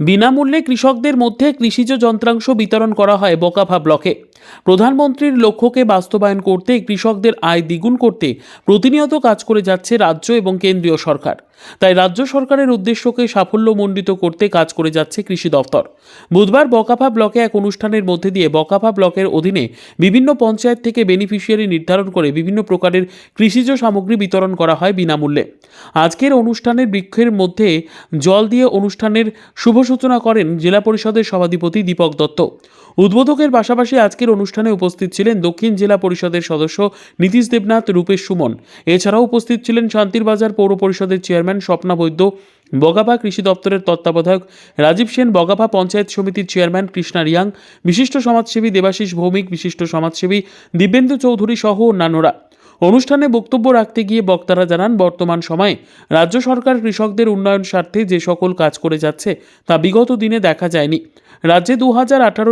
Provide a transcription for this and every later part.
বিনামূল্যে কৃষকদের মধ্যে কৃষিজ যন্ত্রাংশ বিতরণ করা হয় বোকাভা ব্লকে। প্রধানমন্ত্রীর লক্ষ্যকে বাস্তবায়ন করতে কৃষকদের আয় দ্বিগুণ করতে প্রতিনিয়ত কাজ করে যাচ্ছে রাজ্য এবং কেন্দ্রীয় সরকার। তাই রাজ্য সরকারের উদ্দেশ্যকে সাফল্যমণ্ডিত করতে কাজ করে যাচ্ছে কৃষি দপ্তর। বুধবার বকাফা ব্লকে এক অনুষ্ঠানের মধ্যে দিয়ে বকাফা ব্লকের অধীনে বিভিন্ন পঞ্চায়েত থেকে বেনিফিশিয়ারি নির্ধারণ করে বিভিন্ন প্রকারের কৃষিজ সামগ্রী বিতরণ করা হয় বিনামূল্যে। আজকের অনুষ্ঠানের বৃক্ষের মধ্যে জল দিয়ে অনুষ্ঠানের শুভ সূচনা করেন জেলা পরিষদের সভাধিপতি দীপক দত্ত। উদ্বোধকের পাশাপাশি আজকের অনুষ্ঠানে উপস্থিত ছিলেন দক্ষিণ জেলা পরিষদের সদস্য নীতিশ দেবনাথ, রূপেশ সুমন। এছাড়াও উপস্থিত ছিলেন শান্তিরবাজার পৌর পরিষদের চেয়ারম্যান স্বপ্না বৈদ্য বগাভা কৃষি দপ্তরের তত্ত্বাবধায়ক রাজীব সেন বগাভা পঞ্চায়েত সমিতির চেয়ারম্যান কৃষ্ণা রিয়াং, বিশিষ্ট সমাজসেবী দেবাশিস ভৌমিক, বিশিষ্ট সমাজসেবী দিব্যেন্দু চৌধুরী সহ অন্যান্যরা। অনুষ্ঠানে বক্তব্য রাখতে গিয়ে বক্তারা জানান, বর্তমান সময়ে রাজ্য সরকার কৃষকদের উন্নয়ন স্বার্থে যে সকল কাজ করে যাচ্ছে তা বিগত দিনে দেখা যায়নি। রাজ্যে দু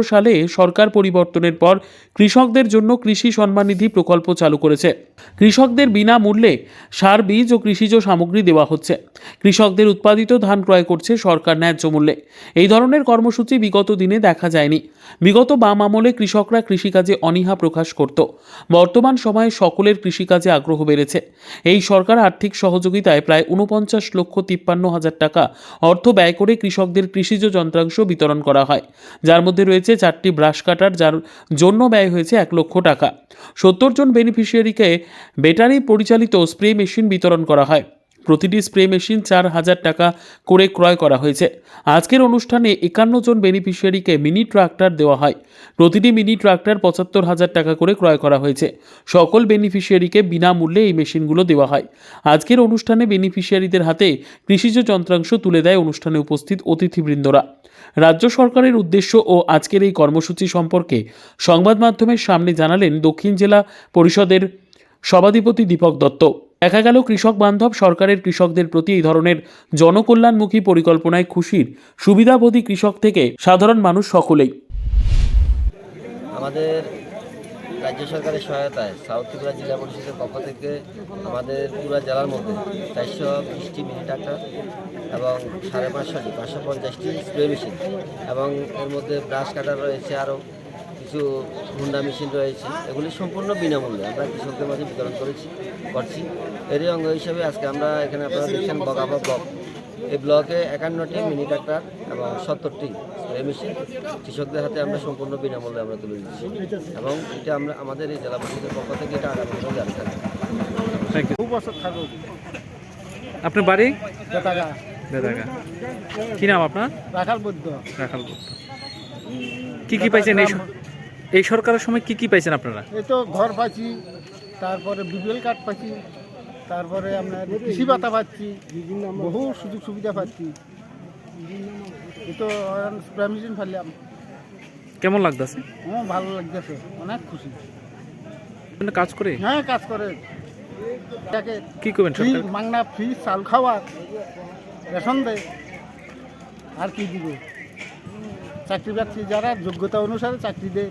সালে সরকার পরিবর্তনের পর কৃষকদের জন্য কৃষি সম্মান নিধি প্রকল্প চালু করেছে। কৃষকদের বিনামূল্যে সার, বীজ ও কৃষিজ সামগ্রী দেওয়া হচ্ছে। কৃষকদের উৎপাদিত ধান ক্রয় করছে সরকার ন্যায্য মূল্যে। এই ধরনের কর্মসূচি বিগত দিনে দেখা যায়নি। বিগত বাম আমলে কৃষকরা কৃষিকাজে অনীহা প্রকাশ করত। বর্তমান সময়ে সকলের কৃষিকাজে আগ্রহ বেড়েছে। এই সরকার আর্থিক সহযোগিতায় প্রায় ঊনপঞ্চাশ লক্ষ তিপ্পান্ন হাজার টাকা অর্থ ব্যয় করে কৃষকদের কৃষিজ যন্ত্রাংশ বিতরণ করা হয়। যার মধ্যে রয়েছে চারটি ব্রাশ কাটার, যার জন্য ব্যয় হয়েছে এক লক্ষ টাকা। সত্তর জন বেনিফিশিয়ারিকে ব্যাটারি পরিচালিত স্প্রে মেশিন বিতরণ করা হয়। প্রতিটি স্প্রে মেশিন চার হাজার টাকা করে ক্রয় করা হয়েছে। আজকের অনুষ্ঠানে একান্ন জন বেনিফিশিয়ারিকে মিনি ট্রাক্টর দেওয়া হয়। প্রতিটি মিনি ট্রাক্টর পঁচাত্তর হাজার টাকা করে ক্রয় করা হয়েছে। সকল বেনিফিশিয়ারিকে বিনামূল্যে এই মেশিনগুলো দেওয়া হয়। আজকের অনুষ্ঠানে বেনিফিশিয়ারিদের হাতে কৃষিজ যন্ত্রাংশ তুলে দেয় অনুষ্ঠানে উপস্থিত অতিথিবৃন্দরা। রাজ্য সরকারের উদ্দেশ্য ও আজকের এই কর্মসূচি সম্পর্কে সংবাদ মাধ্যমের সামনে জানালেন দক্ষিণ জেলা পরিষদের সভাধিপতি দীপক দত্ত। দেখা গেল কৃষক বান্ধব সরকারের কৃষকদের প্রতি এই ধরনের জনকল্যাণমুখী পরিকল্পনায় খুশির সুবিধাবোধী কৃষক থেকে সাধারণ মানুষ সকলেই। আমাদের রাজ্য সরকারের সহায়তায় সাউথ ত্রিপুরা জেলা পরিষদের পক্ষ থেকে আমাদের পুরা জেলার মধ্যে চারশো বিশটি মিনি ট্রাক্টর এবং সাড়ে পাঁচশোটি পাঁচশো পঞ্চাশটি স্প্রে মেশিন এবং এর মধ্যে ব্রাশ কাটার রয়েছে আরও কিছু হুন্ডা মেশিন রয়েছে এগুলি সম্পূর্ণ বিনামূল্যে আমরা কৃষকদের মাঝে বিতরণ করেছি করছি। এরই অঙ্গ হিসেবে আজকে আমরা এখানে আপনারা দেখছেন বগাবা ব্লক। এই ব্লকে একান্নটি মিনি ট্রাক্টর এবং সত্তরটি স্প্রে মেশিন কৃষকদের হাতে আমরা সম্পূর্ণ বিনামূল্যে আমরা তুলে দিচ্ছি। এবং এটা আমরা আমাদের এই জেলা পরিষদের পক্ষ থেকে এটা আগামী দিনেও জারি থাকবে। আপনার বাড়ি? কি নাম আপনার? রাখাল বৈদ্য রাখাল গুপ্ত কি কি পাইছেন এই এই সরকারের সময় কি কি পাইছেন আপনারা? এই তো ঘর পাচ্ছি তারপরে বিপিএল কার্ড পাচ্ছি তারপরে আপনার কৃষি ভাতা পাচ্ছি বহু সুযোগ সুবিধা পাচ্ছি। এই তো ফেললাম। কেমন লাগতেছে? হ্যাঁ ভালো লাগতেছে অনেক খুশি। কাজ করে? হ্যাঁ কাজ করে। তাকে কি করবেন মাংনা ফ্রি চাল খাওয়ার রেশন দেয়। আর কি দিব? চাকরি বাকরি যারা যোগ্যতা অনুসারে চাকরি দেয়।